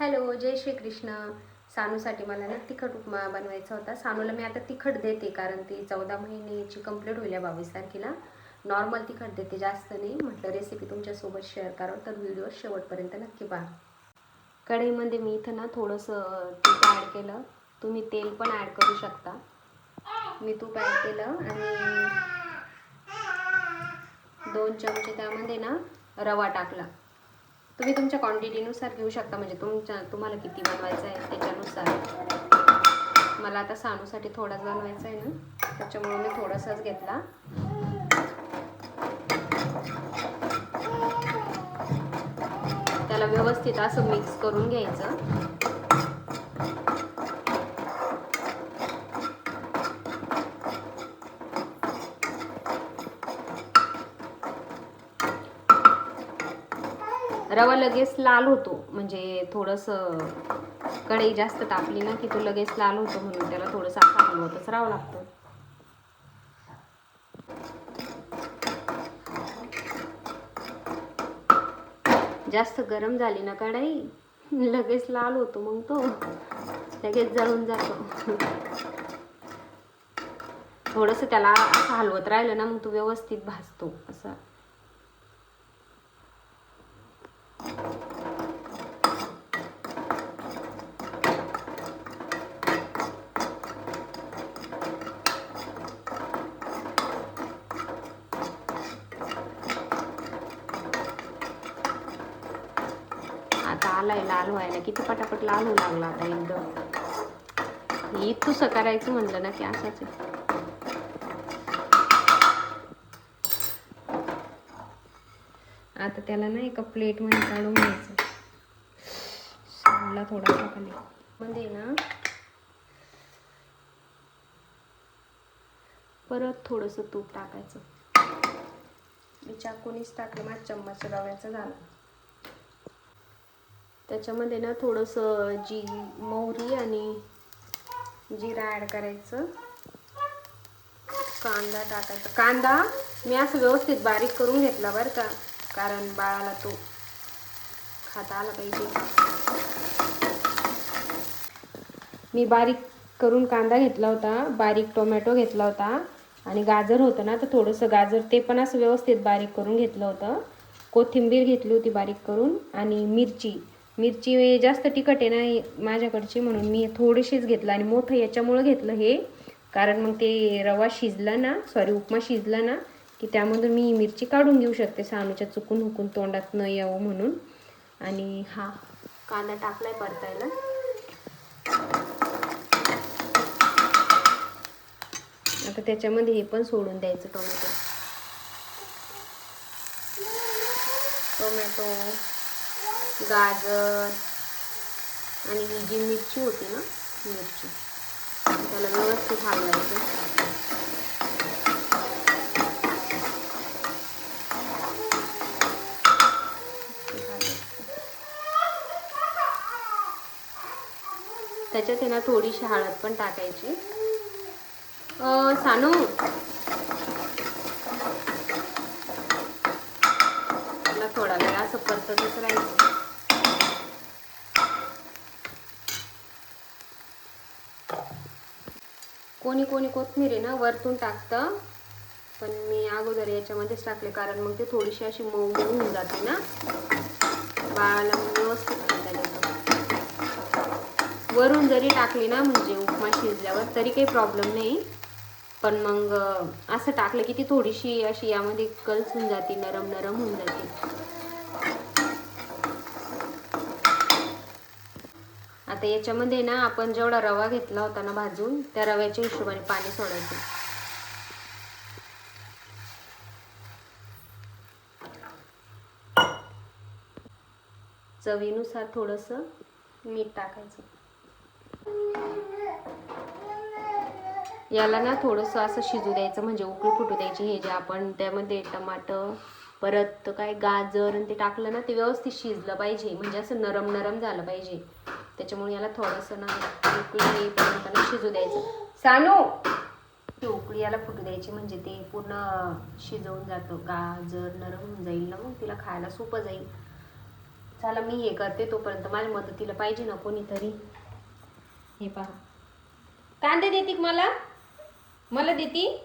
Hello जय श्री कृष्ण सानूसाठी मला ना तिखट उपमा बनवायचा होता. सानूला मी आता तिखट देते कारण ती चौदा महिन्याची कंप्लीट होईल बावीस तारखेला. नॉर्मल तिखट देते जास्त नाही. म्हटलं रेसिपी तुमच्यासोबत शेअर करावं तर व्हिडिओ शेवटपर्यंत नक्की पहा. कढईमध्ये मी इथं ना थोडंसं तूप ॲड केलं. तुम्ही तेल पण ॲड करू शकता. मी तूप ॲड केलं आणि दोन चमचे त्यामध्ये ना रवा टाकला. तुम्ही तुमच्या क्वांटिटीनुसार घेऊ शकता. म्हणजे तुमच्या तुम्हाला किती बनवायचं आहे त्याच्यानुसार. मला आता सानूसाठी थोडाच बनवायचा आहे ना. त्याच्यामुळे मी थोडासाच घेतला. त्याला व्यवस्थित असं मिक्स करून घ्यायचं. रवा लगेच लाल होतो. म्हणजे थोडंसं कढई जास्त तापली ना की तो लगेच लाल होतो म्हणून त्याला थोडंसं असं हलवतच राहावं लागतं. जास्त गरम झाली ना कढई लगेच लाल होतो मग तो लगेच जळून जातो. थोडंसं त्याला असं हलवत राहिलं ना मग तो व्यवस्थित भाजतो. असं. आता आलाय लाल व्हायला. किती पटापट लाल होऊ लागला आता एकदम. इथूसं करायचं म्हणलं ना की असंच आहे. आता त्याला ना एका प्लेटमध्ये काढून घ्यायचं. सांडला थोडासा खाली. मध्ये ना परत थोडंसं तूप टाकायचं. मी चाकूनीच टाकलं माझ्या चम्मच रव्याचं झालं. त्याच्यामध्ये ना थोडंसं जी मोहरी आणि जिरा ॲड करायचं. कांदा टाकायचा. कांदा मी असं व्यवस्थित बारीक करून घेतला बरं का. कारण बाळाला तो खाता आला पाहिजे. मी बारीक करून कांदा घेतला होता बारीक टोमॅटो घेतला होता आणि गाजर होतं ना तर थोडंसं गाजर ते पण असं व्यवस्थित बारीक करून घेतलं होतं. कोथिंबीर घेतली होती बारीक करून आणि मिरची. मिरची जास्त तिखट आहे ना माझ्याकडची म्हणून मी थोडीशीच घेतलं आणि मोठं याच्यामुळं घेतलं हे. कारण मग ते रवा शिजला ना सॉरी उपमा शिजला ना की त्यामधून मी मिरची काढून घेऊ शकते सामीच्या चुकून हुकून तोंडात न यावं म्हणून. आणि हा कांदा टाकलाय परतायला. आता त्याच्यामध्ये हे पण सोडून द्यायचं टोमॅटो. टोमॅटो गाजर आणि ही जी मिरची होती ना मिरची त्याला व्यवस्थित हलवायचं. त्याच्यात आहे ना थोडीशी हळद पण टाकायची. सानू? त्याला थोडा वेळ असं परततच राहायचं. कोणी कोणी कोथमीर आहे ना वरतून टाकतं. पण मी अगोदर याच्यामध्येच टाकले कारण मग ते थोडीशी अशी मऊ होऊन जाते ना. बाळाला व्यवस्थित वरून जरी टाकली ना म्हणजे उपमा शिजल्यावर तरी काही प्रॉब्लेम नाही. पण मग असं टाकलं की ती थोडीशी अशी यामध्ये कल्स होऊन जाते नरम नरम होऊन जाते. आता याच्यामध्ये ना आपण जेवढा रवा घेतला होता ना भाजून त्या रव्याच्या हिशोबाने पाणी सोडायचं. चवीनुसार थोडंसं मीठ टाकायचं. याला ना थोडंसं असं शिजू द्यायचं म्हणजे उकळी फुटू द्यायची. हे जे आपण त्यामध्ये टमाटर परत काय गाजर आणि ते टाकलं ना ते व्यवस्थित शिजलं पाहिजे. म्हणजे असं नरम नरम झालं पाहिजे. त्याच्यामुळे याला थोडंसं ना उकळी येईपर्यंत ना शिजू द्यायचं. सानू ती उकळी याला फुटू द्यायची. म्हणजे ते पूर्ण शिजवून जातं. गाजर नरम होऊन जाईल ना मग तिला खायला सोपं जाईल. चला मी हे करते तोपर्यंत. माझ्या मदतीला पाहिजे ना कोणीतरी. हे पहा. कांदे देते मला? मला देती.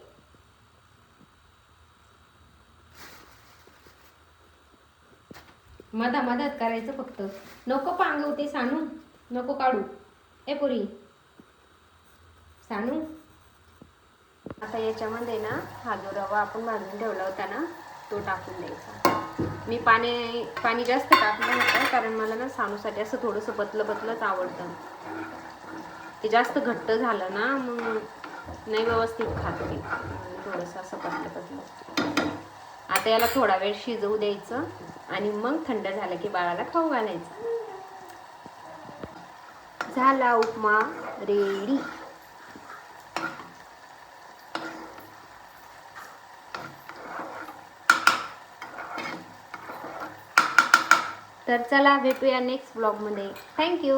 मधा मधात करायचं फक्त. नको पांगवते सानू. नको काढू. ए पुरी. सानू. आता याच्यामध्ये ना हा जो रवा आपण भाजून ठेवला होता ना तो टाकून द्यायचा. मी पाणी पाणी जास्त टाकलं होतं कारण मला ना सानूसाठी असं थोडंसं पतलं पतलंच आवडतं. ते जास्त घट्ट झालं ना मग नाही व्यवस्थित खात ते. थोडंसं असं पतलं कसलं आता याला थोडा वेळ शिजवू द्यायचं आणि मग थंड झालं की बाळाला खाऊ घालायचं. झाला उपमा रेडी तर चला भेटूया नेक्स्ट ब्लॉगमध्ये थँक्यू